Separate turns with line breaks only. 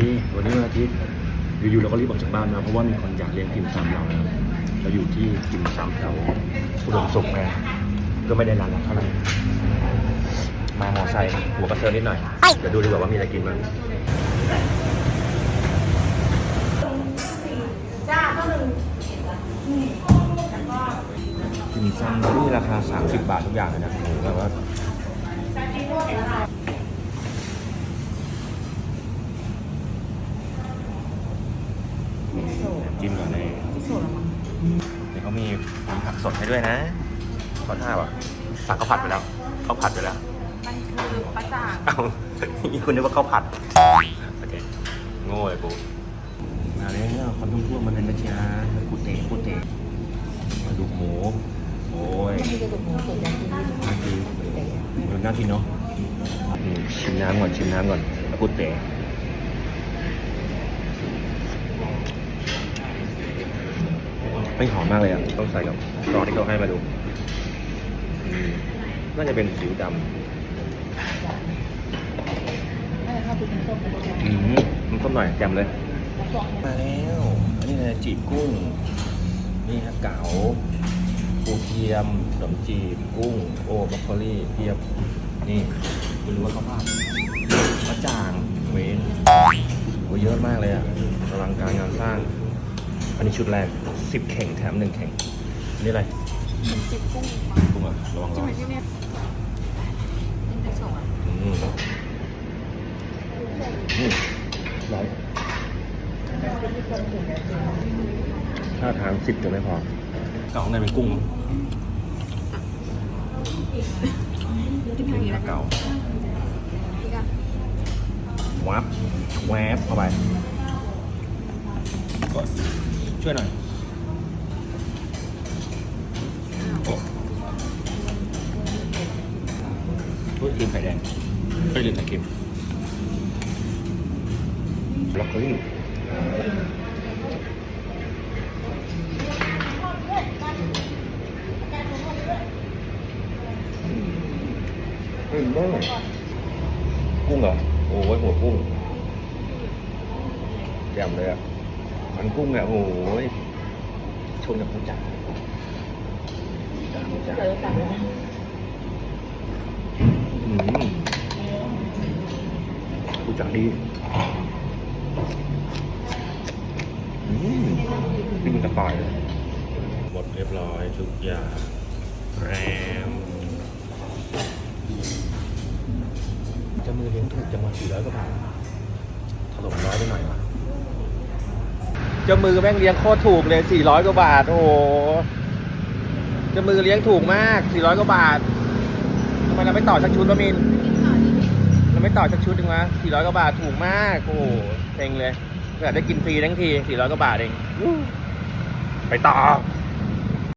นี้วันนี้วันอาทิตย์อยู่ๆเราก็รีบออกจากบ้านมาเพราะว่ามีคนอยากเลี้ยงกิมซำเรานะครับเราอยู่ที่กิมซำแถวอุดมสุขนะก็ไม่ได้นานเท่าไหร่มามอไซค์หัวกระเซิร์นิดหน่อยเดี๋ยวดูดีกว่าว่ามีอะไรกินบ้าง
จ้าก็หนึ่ง
กิมซำที่ราคา 30 บาททุกอย่างเลยนะแบบว่า จิ้มก่อนเลย
ที่สุดแล้วมั้ง
เดี๋ยวเขามีมีผักสดให้ด้วยนะขอท่าป่ะผักเขาผัดไปแล้วเขาผัดไปแล้ว
มันคือปลาจ่าง
เอ้านี่คุณนึกว่าข้าวผัด โอเค โง่เลยกูมาแล้วความทุ่มท่วมมันเลยนะจ๊ะกูเตะกูเตะมาดูหมู โอ้ย
มีกระดูกหมูตุ๋นยาจีน
น่ากินดูน่ากินเนาะนี่ชิมน้ำก่อนชิมน้ำก่อนแล้วกูเตะ ไม่หอมมากเลยอะ ต้องใส่กับซอสที่เขาให้มาดูอืมน่าจะเป็นสิวดำ
น่าจะเข้าไปเป็นส้มเป็นส้ม
อืมมันต้มหน่อยแจ่มเลย
แล้วก็
มาแล้วอันนี้นะจีบกุ้ง นี่ฮะเก๋าปูเทียมขนมจีบกุ้ง โอ้บรอกโคลี่เพียบ นี่คุณรู้ว่าเขาวผัดมะจ่างเวนโอ้เยอะมากเลยอะอลังการงานสร้าง อันนี้ชุดแรก สิบเข่งแถมหนึ่งเข่งอันนี่อะไร
จิบกุ้ง
กุ้งอะระวัง
จิ้
ร้
ม
อน
ไปที่เนี่ยนี่เป็นส่งอะ
อืมอืมร้อนถ้าทานสิบจะไม่พอเก่าข้างในเป็นกุ้ง
ที่พี่อย่างนี้นะ
เก่า
พี่ก็
วับแวบเข้าไปกดช่วยหน่อย ไม่ลืมใส่ครีมบล็อกโคลี่อืมบ้างกุ้ง จัดดีอืมนี่มันตะปายเลยหมดเรียบร้อยทุกอย่างแรมจะมือเลี้ยงถูกจังหวะสี่ร้อยกว่าบาทถล่มร้อยไปหน่อยวะเจ้ามือแม่งเลี้ยงโคตรถูกเลยสี่ร้อยกว่าบาท โอ้โหเจ้ามือเลี้ยงถูกมากสี่ร้อยกว่าบาททำไมเราไม่ต่อสักชุดวะมินเรา ไม่ต่อสักชุดหนึ่งวะสี่ร้อยกว่าบาทถูกมาก โอ้โหเซ็งเลยเกิดได้กินฟรีทั้งทีสี่ร้อยกว่าบาทเอง ไปต่อ